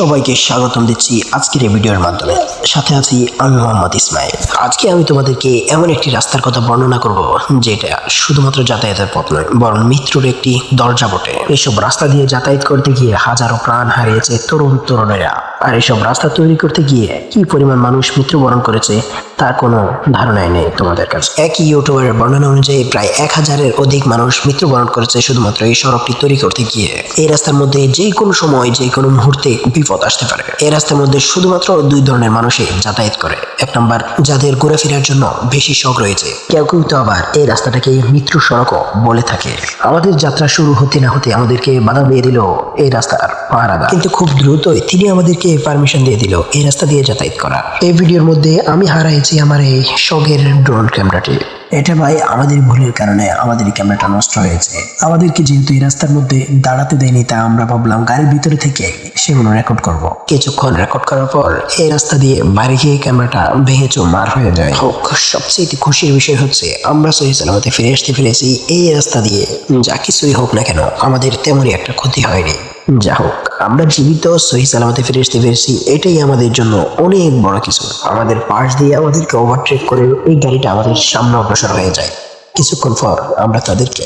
সবাইকে স্বাগতম দিচ্ছি আজকের এই ভিডিওর মাধ্যমে। সাথে আছি আমি মোহাম্মদ ইসমাইল। আজকে আমি তোমাদেরকে এমন একটি রাস্তার কথা বর্ণনা করব, যেটা শুধুমাত্র যাতায়াতের পথ নয়, বরং মৃত্যুর একটি দরজা বটে। এসব রাস্তা দিয়ে যাতায়াত করতে গিয়ে হাজারো প্রাণ হারিয়েছে তরুণ তরুণেরা। আর এসব রাস্তা তৈরি করতে গিয়ে কি পরিমাণ মানুষ মৃত্যুবরণ করেছে তার কোনো ধারণাই নেই তোমাদের কাছে। একই ইউটিউবারের বর্ণনা অনুযায়ী প্রায় এক হাজারের অধিক মানুষ মৃত্যুবরণ করেছে শুধুমাত্র এই সড়কটি তৈরি করতে গিয়ে। এই রাস্তার মধ্যে যে কোনো সময় যে কোনো মুহূর্তে বিপদ আসতে পারে। এই রাস্তার মধ্যে শুধুমাত্র দুই ধরনের মানুষই যাতায়াত করে। এক নম্বর, যাদের ঘোরাফেরার জন্য বেশি শখ রয়েছে। কেউ কেউ তো আবার এই রাস্তাটাকে মৃত্যু সড়কও বলে থাকে। আমাদের যাত্রা শুরু হতে না হতে আমাদেরকে বাধা দিয়ে দিল এই রাস্তার পাহারাদা কিন্তু খুব দ্রুতই তিনি আমাদেরকে পারমিশন দিয়ে দিল এই রাস্তা দিয়ে যাতায়াত করা। এই ভিডিওর মধ্যে আমি হারাইছি আমার এই শখের ড্রোন ক্যামেরাটি। এটা ভাই আমাদের ভুলের কারণে আমাদের এই ক্যামেরাটা নষ্ট হয়েছে। আমাদেরকে যেহেতু এই রাস্তার মধ্যে দাঁড়াতে দেয়নি তা আমরা ভাবলাম গাড়ির ভিতরে থেকে সেগুলো রেকর্ড করব। কিছুক্ষণ রেকর্ড করার পর এই রাস্তা দিয়ে বাইরে গিয়ে ক্যামেরাটা ভেঙে মার হয়ে যায়। হোক সবচেয়ে খুশির বিষয় হচ্ছে আমরা সহি সালামতে ফিরে আসতে ফিরেছি এই রাস্তা দিয়ে। যা কিছুই হোক না কেন আমাদের তেমনই একটা ক্ষতি হয়নি। যা হোক, আমরা জীবিত, সহি সালামতে ফিরে আসতে পেরেছি এটাই আমাদের জন্য অনেক বড় কিছু। আমাদের পাশ দিয়ে আমাদেরকে ওভারটেক করে এই গাড়িটা আমাদের সামনে অগ্রসর হয়ে যায়। কিছুক্ষণ পর আমরা তাদেরকে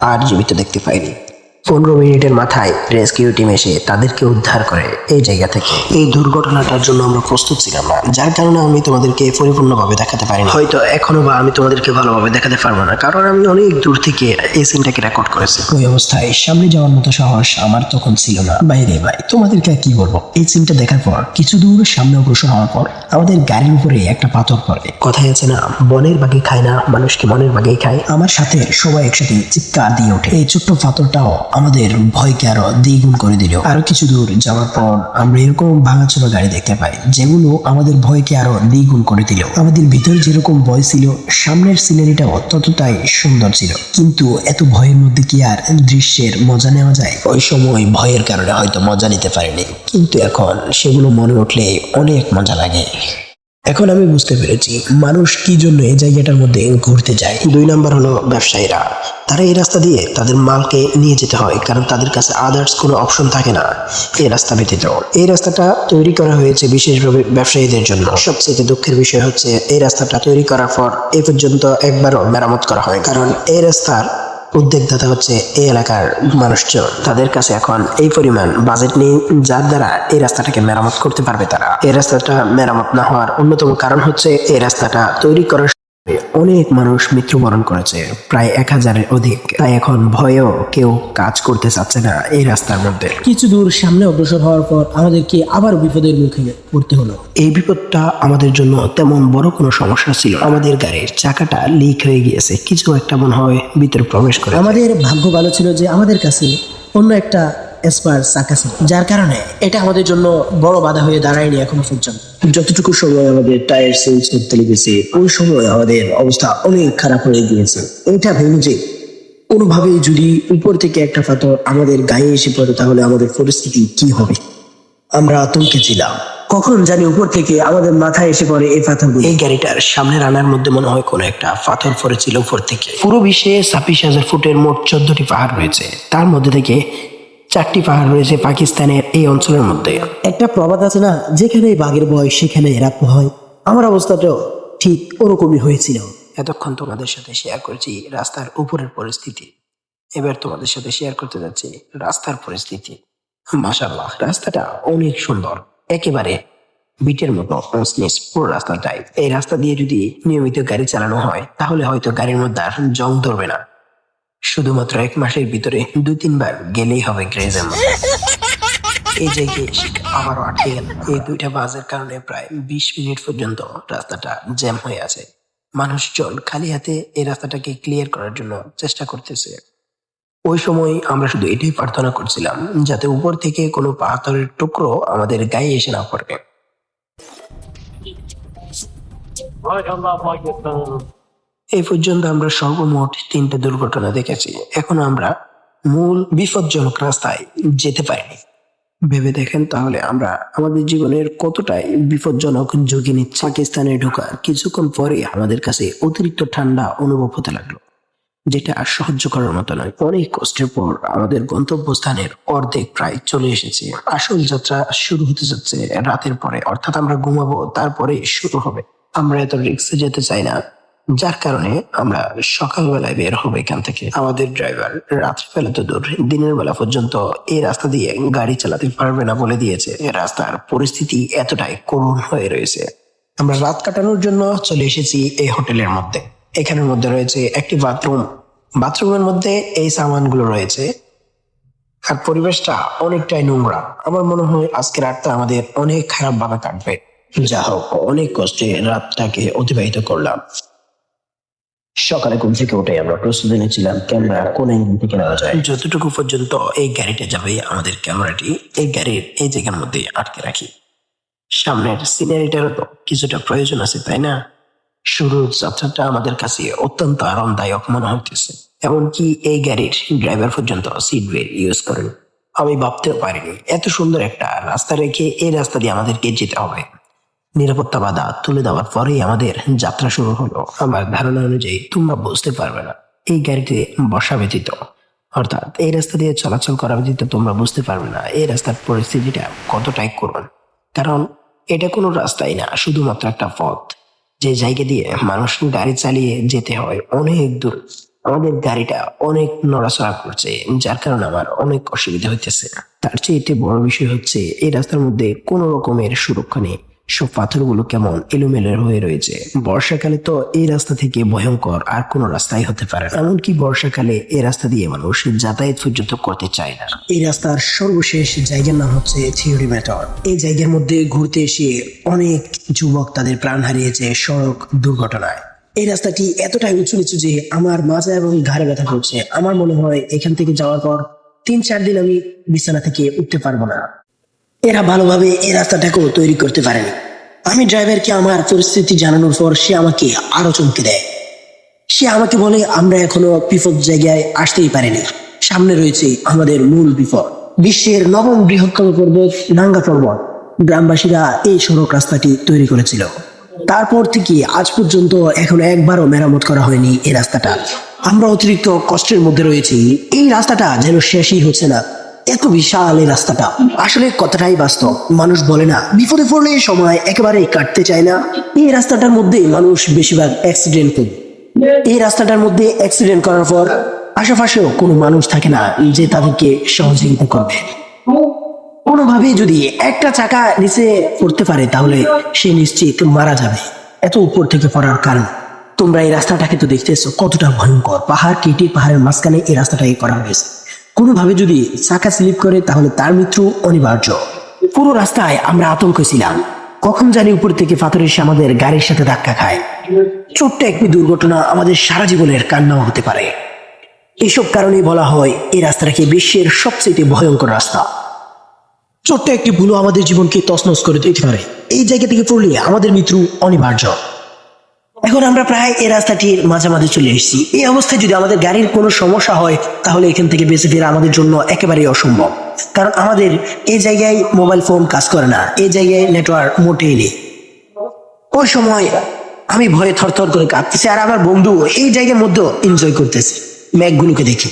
আর জীবিত দেখতে পাইনি। পনেরো মিনিটের মাথায় রেস্কিউ টিম এসে তাদেরকে উদ্ধার করে এই জায়গা থেকে। এই দুর্ঘটনাটার জন্য আমরা প্রস্তুত ছিলাম না, যার কারণে আমি তোমাদেরকে পরিপূর্ণভাবে দেখাতে পারিনি হয়তো এখনও বা আমি তোমাদেরকে ভালোভাবে দেখাতে পারব না, কারণ আমি অনেক দূর থেকে এই সিনটাকে রেকর্ড করেছি। ওই অবস্থায় সামনে যাওয়ার মতো সাহস আমার তখন ছিল না। বাইরে ভাই তোমাদেরকে কি বলব? এই সিনটা দেখার পর, কিছু দূর সামনে অগ্রসর হওয়ার পর, আমাদের গাড়ির উপরে একটা পাথর পড়ে। কথাই আছে না, বনের বাগে খায় না মানুষকে মনের বাগেই খায়? আমার সাথে সবাই একসাথে চিৎকার দিয়ে ওঠে। এই ছোট্ট পাথরটাও আমাদের ভয়কে আরও দ্বিগুণ করে দিল। আরও কিছু দূর যাওয়ার পর আমরা এরকম ভাঙাচোরা গাড়ি দেখতে পাই, যেগুলো আমাদের ভয়কে আরও দ্বিগুণ করে দিল। আমাদের ভিতরে যেরকম ভয় ছিল, সামনের সিনারিটাও ততটাই সুন্দর ছিল। কিন্তু এত ভয়ের মধ্যে কি আর দৃশ্যের মজা নেওয়া যায়? ওই সময় ভয়ের কারণে হয়তো মজা নিতে পারিনি। কিন্তু এখন সেগুলো মনে উঠলে অনেক মজা লাগে। এখন আমি বুঝতে পেরেছি মানুষ কি জন্য এই জায়গাটার মধ্যে ঘুরতে যায়। দুই নাম্বার হলো ব্যবসায়ীরা। তারা এই রাস্তা দিয়ে তাদের মালকে নিয়ে যেতে হয়, কারণ তাদের কাছে আদার্স কোনো অপশন থাকে না। এই রাস্তা ব্যতীত। এই রাস্তাটা তৈরি করা হয়েছে বিশেষভাবে ব্যবসায়ীদের জন্য। সবচেয়ে দুঃখের বিষয় হচ্ছে এই রাস্তাটা তৈরি করার পর এ পর্যন্ত একবারও মেরামত করা হয় কারণ এই রাস্তার উদ্যোগদাতা হচ্ছে এই এলাকার মানুষজন। তাদের কাছে এখন এই পরিমাণ বাজেট নেই, যার দ্বারা এই রাস্তাটাকে মেরামত করতে পারবে তারা। এই রাস্তাটা মেরামত না হওয়ার অন্যতম কারণ হচ্ছে এই রাস্তাটা তৈরি করার অনেক মানুষ মৃত্যুবরণ করেছে প্রায় এক হাজারের অধিক। তাই এখন ভয়েও কেউ কাজ করতে চাচ্ছে না এই রাস্তার মধ্যে। কিছু দূর সামনে অগ্রসর হওয়ার পর আমাদেরকে আবার বিপদের মুখে পড়তে হলো। এই বিপদটা আমাদের জন্য তেমন বড় কোনো সমস্যা ছিল আমাদের গাড়ির চাকাটা লিক হয়ে গিয়েছে। কিছু একটা মনে হয় ভিতরে প্রবেশ করে আমাদের ভাগ্য ভালো ছিল যে আমাদের কাছে অন্য একটা এসপার চাকা ছিল যার কারণে এটা আমাদের জন্য বড় বাধা হয়ে দাঁড়ায়নি এখনও পর্যন্ত। যতটুকু সময় আমাদের টায়ার চেঞ্জ করতে লেগেছে ওই সময় আমাদের অবস্থা অনেক খারাপ হয়ে গিয়েছে। এটা ভেবে যে কোনোভাবেই যদি উপর থেকে একটা পাথর আমাদের গায়ে এসে পড়ে তাহলে আমাদের পরিস্থিতি কি হবে? আমরা আতঙ্কে ছিলাম। কখন জানি উপর থেকে আমাদের মাথায় এসে পড়ে এই পাথর এই গাড়িটার সামনে আনার মধ্যে মনে হয় কোনো একটা পাথর পড়েছিল উপর থেকে। পুরো বিশ্বে ছাব্বিশ হাজার ফুটের মোট চোদ্দটি পাহাড় রয়েছে। তার মধ্যে থেকে চারটি পাহাড় রয়েছে পাকিস্তানের এই অঞ্চলের মধ্যে। একটা প্রবাদ আছে না যেখানে বাঘের ভয় সেখানে এরা হয়। আমার অবস্থাটাও ঠিক ওরকমই হয়েছিল। এতক্ষণ তোমাদের সাথে শেয়ার করেছি রাস্তার উপরের পরিস্থিতি। এবার তোমাদের সাথে শেয়ার করতে যাচ্ছি রাস্তার পরিস্থিতি। মাশাল্লাহ রাস্তাটা অনেক সুন্দর। একেবারে বিটের মতো পুরো রাস্তাটাই। এই রাস্তা দিয়ে যদি নিয়মিত গাড়ি চালানো হয় তাহলে হয়তো গাড়ির মধ্যে আর জং ধরবে না। শুধুমাত্র এক মাসের ভিতরে দুই তিনবার গেলেই হবে গ্রেজের মধ্যে এই জায়গায় আবারও আটকে গেল এই দুইটা বাসের কারণে প্রায় বিশ মিনিট পর্যন্ত রাস্তাটা জ্যাম হয়ে আছে। মানুষজন খালি হাতে এই রাস্তাটাকে ক্লিয়ার করার জন্য চেষ্টা করতেছে। ওই সময় আমরা শুধু এটাই প্রার্থনা করছিলাম, যাতে উপর থেকে কোনো পাথরের টুকরো আমাদের গায়ে এসে না পড়ে। এই পর্যন্ত আমরা সর্বমোট তিনটে দুর্ঘটনা দেখেছি। এখন আমরা মূল বিপজ্জনক রাস্তায় যেতে পারিনি। ভেবে দেখেন তাহলে আমরা আমাদের জীবনের কতটাই বিপজ্জনক ঝুঁকি নিচ্ছি। পাকিস্তানে ঢোকার কিছুক্ষণ পরে আমাদের কাছে অতিরিক্ত ঠান্ডা অনুভব হতে লাগল, যেটা আর সহ্য করার মতো নয়। অনেক কষ্টের পর আমাদের গন্তব্যস্থানের অর্ধেক প্রায় চলে এসেছে। আসল যাত্রা শুরু হতে যাচ্ছে রাতের পরে। অর্থাৎ আমরা ঘুমাবো তারপরে শুরু হবে। আমরা এত রিক্সে যেতে চাই না। যার কারণে আমরা সকালবেলায় বের হব এখান থেকে। আমাদের ড্রাইভার রাত্রিবেলা তো দূর, দিনের বেলা পর্যন্ত এই রাস্তা দিয়ে গাড়ি চালাতে পারবে না বলে দিয়েছে। রাস্তার পরিস্থিতি এতটাই করুণ হয়ে রয়েছে। আমরা রাত কাটানোর জন্য চলে এসেছি এই হোটেলের মধ্যে। এখানের মধ্যে রয়েছে একটি বাথরুম। বাথরুমের মধ্যে এই সামানগুলো রয়েছে। আর পরিবেশটা অনেকটাই নোংরা। আমার মনে হয় আজকে রাতটা আমাদের অনেক খারাপ ভাবে কাটবে। যা হোক অনেক কষ্টে রাতটাকে অতিবাহিত করলাম। সকালে ঘুম থেকে উঠে আমরা প্রস্তুতি নিয়েছিলাম ক্যামেরা কোন অ্যাঙ্গেল থেকে নেওয়া যায়। যতটুকু পর্যন্ত এই গাড়িটা যাবে, আমাদের ক্যামেরাটি এই গাড়ির এই জায়গার মধ্যে আটকে রাখি। সামনের সিনারিটারও তো কিছুটা প্রয়োজন আছে, তাই না? শুরুর যাত্রাটা আমাদের কাছে অত্যন্ত আরামদায়ক মনে হইতেছে। এমনকি এই গাড়ির ড্রাইভার পর্যন্ত সিট বেল্ট ইউজ করেন। আমি ভাবতেও পারিনি, এত সুন্দর একটা রাস্তা রেখে এই রাস্তা দিয়ে আমাদেরকে যেতে হবে। নিরাপত্তা বাধা তুলে দেওয়ার পরেই আমাদের যাত্রা শুরু হলো। আমার ধারণা অনুযায়ী তোমরা বুঝতে পারবে না। এই গাড়িতে বসা ব্যতীত। অর্থাৎ এই রাস্তা দিয়ে চলাচল করা ব্যতীত তোমরা বুঝতে পারবে না এই রাস্তার পরিস্থিতিটা কতটাই করুন কারণ এটা কোনো রাস্তাই না, শুধুমাত্র একটা পথ। যে জায়গা দিয়ে মানুষ গাড়ি চালিয়ে যেতে হয় অনেক দূর। আমাদের গাড়িটা অনেক নড়াচড়া করছে, যার কারণে আমার অনেক অসুবিধা হইতেছে। তার চেয়ে এতে বড় বিষয় হচ্ছে এই রাস্তার মধ্যে কোনো রকমের সুরক্ষা নেই। সব পাথরগুলো কেমন এলোমেলো হয়ে রয়েছে। বর্ষাকালে তো এই রাস্তা থেকে ভয়ঙ্কর আর কোনো রাস্তাই হতে পারে না। এমনকি বর্ষাকালে এই রাস্তা দিয়ে মানুষ যাতায়াত পর্যন্ত করতে চায় না। এই রাস্তার সর্বশেষ জায়গার নাম হচ্ছে থিওরি ম্যাটর। এই জায়গার মধ্যে ঘুরতে এসে অনেক যুবক তাদের প্রাণ হারিয়েছে সড়ক দুর্ঘটনায়। এই রাস্তাটি এতটাই উঁচু নিচু যে আমার মাজা এবং ঘাড়ে ব্যথা করছে। আমার মনে হয় এখান থেকে যাওয়ার পর তিন চার দিন আমি বিছানা থেকে উঠতে পারব না। এরা ভালোভাবে এই রাস্তাটাকেও তৈরি করতে পারেনি আমি ড্রাইভারকে আমার পরিস্থিতি জানানোর পর সে আমাকে আরও চমকে দেয়। সে আমাকে বলে, আমরা এখনও বিপদ জায়গায় আসতেই পারিনি। সামনে রয়েছে আমাদের মূল বিপদ। বিশ্বের নবম বৃহত্তম পর্বত নাঙ্গা পর্বত। গ্রামবাসীরা এই সড়ক রাস্তাটি তৈরি করেছিল। তারপর থেকে আজ পর্যন্ত এখনও একবারও মেরামত করা হয়নি এই রাস্তাটা। আমরা অতিরিক্ত কষ্টের মধ্যে রয়েছি। এই রাস্তাটা যেন শেষই হচ্ছে না। এত বিশাল এই রাস্তাটা। আসলে কথাটাই বাস্তব। মানুষ বলে না, বিপদে পড়লে সময় একেবারে কাটতে চায় না। এই রাস্তাটার মধ্যে মানুষ বেশিরভাগ অ্যাক্সিডেন্ট করে। এই রাস্তাটার মধ্যে অ্যাক্সিডেন্ট করার পর আশেপাশেও কোনো মানুষ থাকে না যে তাদেরকে সহযোগিতা করবে। কোনোভাবে যদি একটা চাকা নিচে পড়তে পারে, তাহলে সে নিশ্চিত মারা যাবে। এত উপর থেকে পড়ার কারণ। তোমরা এই রাস্তাটাকে তো দেখতেছো, কতটা ভয়ঙ্কর। পাহাড় কেটে পাহাড়ের মাঝখানে এই রাস্তাটাকে করা হয়েছে। কোনোভাবে যদি চাকা স্লিপ করে, তাহলে তার মৃত্যু অনিবার্য। পুরো রাস্তায় আমরা আতঙ্ক ছিলাম। কখন জানি উপর থেকে পাথর এসে আমাদের গাড়ির সাথে ধাক্কা খায়। ছোট্ট একটি দুর্ঘটনা আমাদের সারা জীবনের কান্নাও হতে পারে। এসব কারণেই বলা হয় এই রাস্তাটাকে বিশ্বের সবচেয়ে ভয়ঙ্কর রাস্তা। ছোট্ট একটি ভুলও আমাদের জীবনকে তছনছ করে দিতে পারে। এই জায়গা থেকে পড়লে আমাদের মৃত্যু অনিবার্য। এখন আমরা প্রায় এই রাস্তাটির মাঝামাঝি চলে এসেছি। এই অবস্থায় যদি আমাদের গাড়ির কোনো সমস্যা হয়, তাহলে এখান থেকে বেঁচে ফেরা আমাদের জন্য একেবারেই অসম্ভব। কারণ আমাদের এই জায়গায় মোবাইল ফোন কাজ করে না। এই জায়গায় নেটওয়ার্ক মোটেই নেই। ওই সময় আমি ভয়ে থরথর করে কাঁপতেছি আর আমার বন্ধু এই জায়গার মধ্যেও এনজয় করতেছে। ম্যাগগুলোকে দেখে।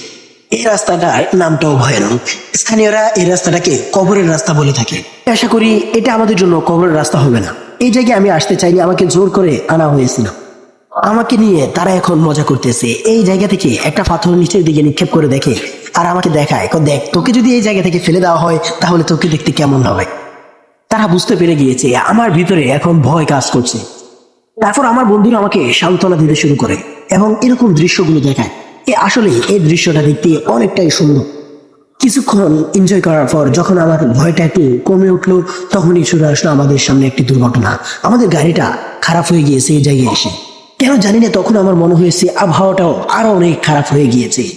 এই রাস্তাটার নামটাও ভয়ানক। স্থানীয়রা এই রাস্তাটাকে কবরের রাস্তা বলে থাকে। আশা করি এটা আমাদের জন্য কবরের রাস্তা হবে না। এই জায়গায় আমি আসতে চাইনি আমাকে জোর করে আনা হয়েছিল। আমাকে নিয়ে তারা এখন মজা করতেছে। এই জায়গা থেকে একটা পাথর নিচের দিকে নিক্ষেপ করে দেখে আর আমাকে দেখায়। দেখ, তোকে যদি এই জায়গা থেকে ফেলে দেওয়া হয়, তাহলে তোকে দেখতে কেমন হবে? তারা বুঝতে পেরে গিয়েছে, আমার ভিতরে এখন ভয় কাজ করছে। তারপর আমার বন্ধুরা আমাকে সান্ত্বনা দিতে শুরু করে এবং এরকম দৃশ্যগুলো দেখায়। এ আসলে এই দৃশ্যটা দেখতে অনেকটাই সুন্দর। কিছুক্ষণ এনজয় করার পর যখন আমার ভয়টা একটু কমে উঠল, তখনই চলে আসলো আমাদের সামনে একটি দুর্ঘটনা। আমাদের গাড়িটা খারাপ হয়ে গিয়েছে, এই জায়গায় এসে। কেন জানি না, তখন আমার মনে হয়েছে আবহাওয়াটাও আরও অনেক খারাপ হয়ে গিয়েছে।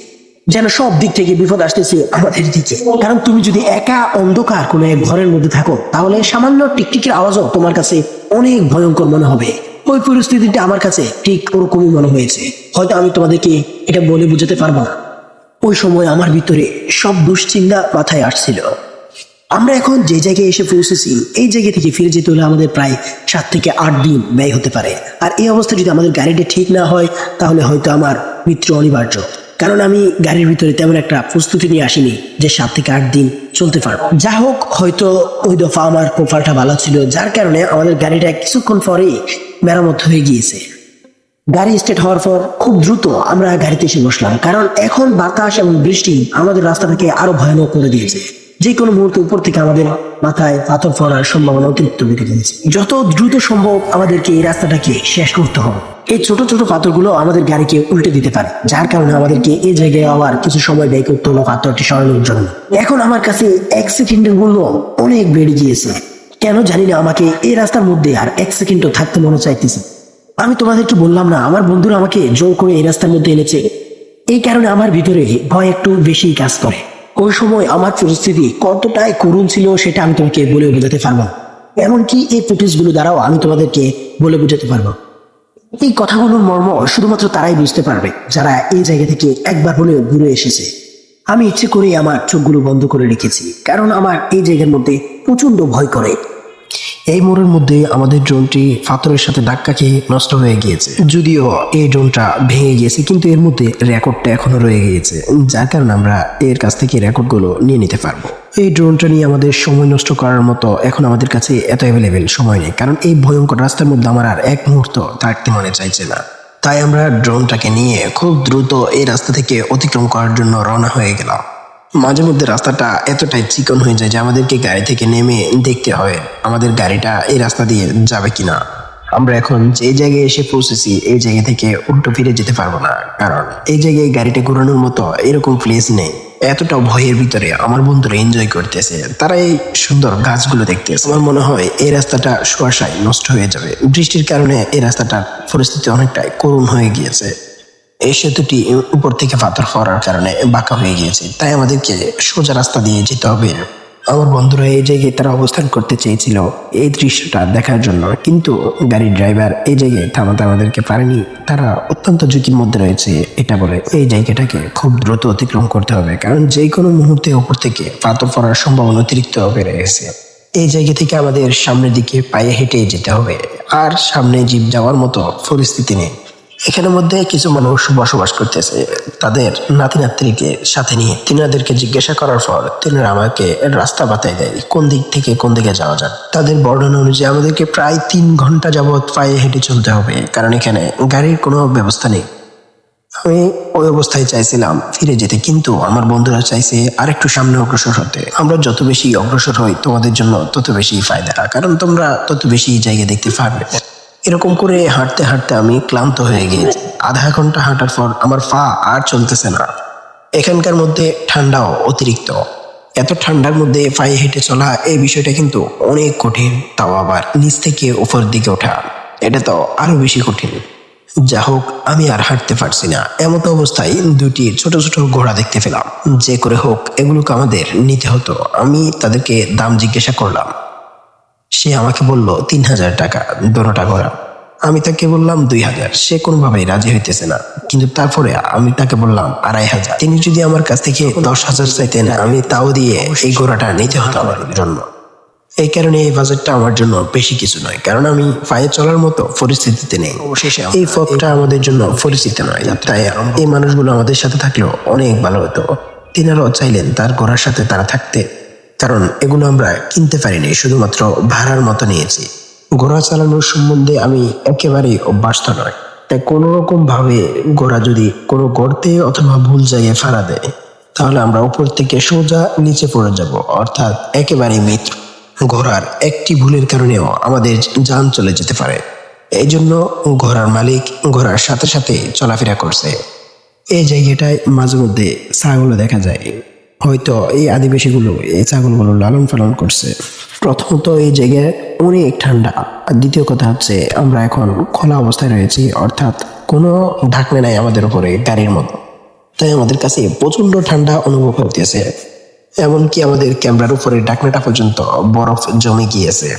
যেন সব দিক থেকে বিপদ আসতেছে আমাদের দিকে। কারণ তুমি যদি একা অন্ধকার কোনো এক ঘরের মধ্যে থাকো, তাহলে সামান্য টিকটিকির আওয়াজও তোমার কাছে অনেক ভয়ঙ্কর মনে হবে। ওই পরিস্থিতিটা আমার কাছে ঠিক ওরকমই মনে হয়েছে। হয়তো আমি তোমাদেরকে এটা বলে বুঝাতে পারব না। ওই সময় আমার ভিতরে সব দুশ্চিন্তা মাথায় আসছিল। আমরা এখন যে জায়গায় এসে পৌঁছেছি, এই জায়গা থেকে ফিরে যেতে হলে আমাদের প্রায় সাত থেকে আট দিন ব্যয় হতে পারে। আর এই অবস্থা যদি আমাদের গাড়িটা ঠিক না হয়, তাহলে হয়তো আমার মৃত্যু অনিবার্য। কারণ আমি গাড়ির ভিতরে তেমন একটা প্রস্তুতি নিয়ে আসিনি যে সাত থেকে আট দিন চলতে পারব। যা হোক, হয়তো ওই দফা আমার প্রোফাইলটা ভালো ছিল, যার কারণে আমাদের গাড়িটা কিছুক্ষণ পরেই মেরামত হয়ে গিয়েছে। গাড়ি স্টার্ট হওয়ার পর খুব দ্রুত আমরা গাড়িতে এসে বসলাম। কারণ এখন বাতাস এবং বৃষ্টি আমাদের রাস্তাটাকে আরও ভয়ানক করে দিয়েছে। যে কোনো মুহূর্তে উপর থেকে আমাদের মাথায় পাথর পড়ার সম্ভাবনা অতিরিক্ত বেড়ে গেছে যত দ্রুত সম্ভব আমাদেরকে এই রাস্তাটাকে শেষ করতে হবে। এই ছোট ছোট পাথরগুলো আমাদের গাড়িকে উল্টে দিতে পারে, যার কারণে আমাদেরকে এই জায়গায় আবার কিছু সময় ব্যয় করতে হলো পাথরটি সরানোর জন্য। এখন আমার কাছে এক সেকেন্ডের মূল্য অনেক বেড়ে গিয়েছে। কেন জানি না আমাকে এই রাস্তার মধ্যে আর এক সেকেন্ডও থাকতে মনে চাইতেছে আমি তোমাদেরকে বললাম না, আমার বন্ধুরা আমাকে জোর করে এই রাস্তার মধ্যে এনেছে। এই কারণে আমার ভিতরে ভয় একটু বেশি কাজ করে। ওই সময় আমার পরিস্থিতি কতটাই করুণ ছিল সেটা আমি তোমাকে বলে বোঝাতে পারব এমনকি এই ফুটেজগুলো দ্বারাও আমি তোমাদেরকে বলে বোঝাতে পারব। এই কথাগুলোর মর্ম শুধুমাত্র তারাই বুঝতে পারবে, যারা এই জায়গা থেকে একবার হলেও ঘুরে এসেছে। আমি ইচ্ছে করে আমার চোখগুলো বন্ধ করে রেখেছি, কারণ আমার এই জায়গার মধ্যে প্রচণ্ড ভয় করে। এই মোড়ের মধ্যে আমাদের ড্রোনটি পাথরের সাথে ধাক্কা খেয়ে নষ্ট হয়ে গিয়েছে। যদিও এই ড্রোনটা ভেঙে গিয়েছে, কিন্তু এর মধ্যে রেকর্ডটা এখনও রয়ে গিয়েছে, যার কারণে আমরা এর কাছ থেকে রেকর্ডগুলো নিয়ে নিতে পারব। এই ড্রোনটা নিয়ে আমাদের সময় নষ্ট করার মতো এখন আমাদের কাছে এত অ্যাভেলেবেল সময় নেই, কারণ এই ভয়ঙ্কর রাস্তার মধ্যে আমার আর এক মুহূর্ত থাকতে মনে চাইছে না। তাই আমরা ড্রোনটাকে নিয়ে খুব দ্রুত এই রাস্তা থেকে অতিক্রম করার জন্য রওনা হয়ে গেলাম। মাঝে মধ্যে রাস্তাটা এতটাই চিকন হয়ে যায় যে আমাদেরকে গাড়ি থেকে নেমে দেখতে হবে আমাদের গাড়িটা এই রাস্তা দিয়ে যাবে কিনা। আমরা এখন যে জায়গায় এসে পৌঁছেছি, এই জায়গা থেকে উল্টো ফিরে যেতে পারব না। কারণ এই জায়গায় গাড়িটা ঘোরানোর মতো এরকম প্লেস নেই। এতটা ভয়ের ভিতরে আমার বন্ধুরা এনজয় করতেছে। তারা এই সুন্দর গাছগুলো দেখতেছে। আমার মনে হয় এই রাস্তাটা কুয়াশায় নষ্ট হয়ে যাবে। বৃষ্টির কারণে এই রাস্তাটার পরিস্থিতি অনেকটাই করুণ হয়ে গিয়েছে। এই সেতুটি উপর থেকে পাথর পড়ার কারণে বাঁকা হয়ে গিয়েছে। তাই আমাদেরকে সোজা রাস্তা দিয়ে যেতে হবে। আমার বন্ধুরা এই জায়গায় তারা অবস্থান করতে চেয়েছিল এই দৃশ্যটা দেখার জন্য। কিন্তু গাড়ির ড্রাইভার এই জায়গায় থামাতে আমাদেরকে পারেনি। তারা অত্যন্ত ঝুঁকির মধ্যে রয়েছে। এটা বলে এই জায়গাটাকে খুব দ্রুত অতিক্রম করতে হবে। কারণ যে কোনো মুহূর্তে উপর থেকে পাথর পড়ার সম্ভাবনা অতিরিক্ত বেড়ে গেছে। এই জায়গা থেকে আমাদের সামনের দিকে পায়ে হেঁটে যেতে হবে। আর সামনে জিপ যাওয়ার মতো পরিস্থিতি নেই। এখানের মধ্যে কিছু মানুষ বসবাস করতেছে। তাদের নাতি নাতনিকে সাথে নিয়ে তিনাদেরকে জিজ্ঞাসা করার পর তিনারা আমাকে রাস্তা বাতায় দেয়, কোন দিক থেকে কোন দিকে যাওয়া যায় তাদের বর্ণনা অনুযায়ী আমাদেরকে প্রায় তিন ঘণ্টা যাবৎ পায়ে হেঁটে চলতে হবে, কারণ এখানে গাড়ির কোনো ব্যবস্থা নেই। আমি ওই অবস্থায় চাইছিলাম ফিরে যেতে, কিন্তু আমার বন্ধুরা চাইছে আরেকটু সামনে অগ্রসর হতে। আমরা যত বেশি অগ্রসর হই তোমাদের জন্য তত বেশি ফায়দা, কারণ তোমরা তত বেশি জায়গা দেখতে পারবে। এরকম করে হাঁটতে হাঁটতে আমি ক্লান্ত হয়ে গিয়েছি। আধা ঘণ্টা হাঁটার পর আমার পা আর চলতেছে না। এখানকার মধ্যে ঠান্ডাও অতিরিক্ত। এত ঠান্ডার মধ্যে পায়ে হেঁটে চলা এই বিষয়টা কিন্তু অনেক কঠিন, তাও আবার নিচ থেকে উপর দিকে ওঠা। এটা তো আরও বেশি কঠিন। যা হোক, আমি আর হাঁটতে পারছি না। এমতো অবস্থায় দুটি ছোট ছোট ঘোড়া দেখতে পেলাম। যে করে হোক, এগুলোকে আমাদের নিতে হতো। আমি তাদেরকে দাম জিজ্ঞাসা করলাম। সে আমাকে বলল তিন হাজার টাকা দোনোটা ঘোড়া আমি তাকে বললাম দুই হাজার। সে কোনোভাবেই রাজি হইতেছে না। কিন্তু তারপরে আমি তাকে বললাম আড়াই হাজার। তিনি যদি আমার কাছ থেকে দশ হাজার চাইতেন আমি তাও দিয়ে এই ঘোড়াটা নিতে হতো আমার জন্য। এই কারণে এই বাজেটটা আমার জন্য বেশি কিছু নয় কারণ আমি পায়ে চলার মতো পরিস্থিতিতে নেই। অবশেষে এই পথটা আমাদের জন্য পরিচিত নয়। তাই এই মানুষগুলো আমাদের সাথে থাকলেও অনেক ভালো হতো। তিনারাও চাইলেন তার ঘোড়ার সাথে তারা থাকতে। কারণ এগুলো আমরা কিনতে পারিনি, শুধুমাত্র ভাড়ার মতো নিয়েছি। ঘোড়া চালানোর সম্বন্ধে আমি একেবারেই অভ্যস্ত নয় তাই কোনো রকম ভাবে ঘোড়া যদি কোনো গর্তে অথবা ভুল জায়গায় ফাড়া দেয়, তাহলে আমরা উপর থেকে সোজা নিচে পড়ে যাব, অর্থাৎ একেবারেই মিত্র ঘোড়ার একটি ভুলের কারণেও আমাদের যান চলে যেতে পারে। এই জন্য ঘোড়ার মালিক ঘোড়ার সাথে সাথে চলাফেরা করছে। এই জায়গাটায় মাঝে মধ্যে ছাগলও দেখা যায়। হয়তো এই আদিবাসীগুলো, এই ছাগলগুলো লালন পালন করছে। প্রথমত এই জায়গায় অনেক ঠান্ডা। আর দ্বিতীয় কথা হচ্ছে, আমরা এখন খোলা অবস্থায় রয়েছি, অর্থাৎ কোনো ঢাকনে নাই আমাদের উপরে, গাড়ির মতো। তাই আমাদের কাছে প্রচণ্ড ঠান্ডা অনুভব হতেছে এমনকি আমাদের ক্যামেরার উপরে ঢাকনাটা পর্যন্ত বরফ জমে গিয়েছে।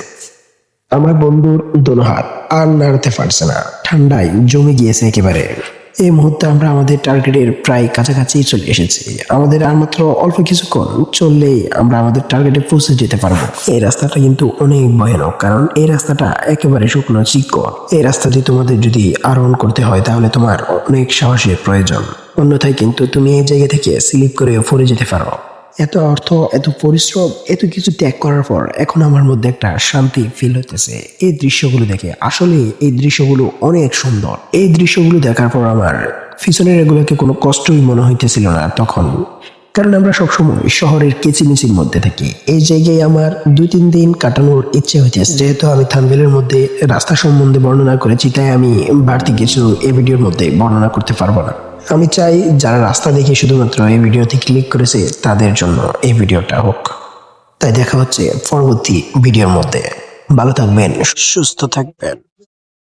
আমার বন্ধুর দোনো হাত আর নাড়তে পারছে না। ঠান্ডায় জমে গিয়েছে একেবারে। এই মুহূর্তে আমরা আমাদের টার্গেটের প্রায় কাছাকাছি চলে এসেছি। আমাদের আর মাত্র অল্প কিছুক্ষণ চললেই আমরা আমাদের টার্গেটে পৌঁছে যেতে পারব। এই রাস্তাটা কিন্তু অনেক ভয়ানক, কারণ এই রাস্তাটা একেবারে শুকনো, চিকন। এই রাস্তা দিয়ে তোমাদের যদি আরোহণ করতে হয়, তাহলে তোমার অনেক সাহসের প্রয়োজন। অন্যথায় কিন্তু তুমি এই জায়গা থেকে স্লিপ করে পড়ে যেতে পারো। এত অর্থ, এত পরিশ্রম, এত কিছু ত্যাগ করার পর এখন আমার মধ্যে একটা শান্তি ফিল হতেছে এই দৃশ্যগুলো দেখে আসলে এই দৃশ্যগুলো অনেক সুন্দর। এই দৃশ্যগুলো দেখার পর আমার পিছনের এগুলোকে কোনো কষ্টই মনে হইতেছিল না তখন। কারণ আমরা সবসময় শহরের কেচিমিচির মধ্যে থাকি। এই জায়গায় আমার দুই তিন দিন কাটানোর ইচ্ছে হইতেছে। যেহেতু আমি থানবেলের মধ্যে রাস্তা সম্বন্ধে বর্ণনা করেছি, তাই আমি বাড়তি কিছু এই ভিডিওর মধ্যে বর্ণনা করতে পারব না। আমি চাই যারা রাস্তা দেখে শুধুমাত্র এই ভিডিওতে ক্লিক করেছে, তাদের জন্য এই ভিডিওটা হোক। তাই দেখা হচ্ছে পরবর্তী ভিডিওর মধ্যে। ভালো থাকবেন, সুস্থ থাকবেন।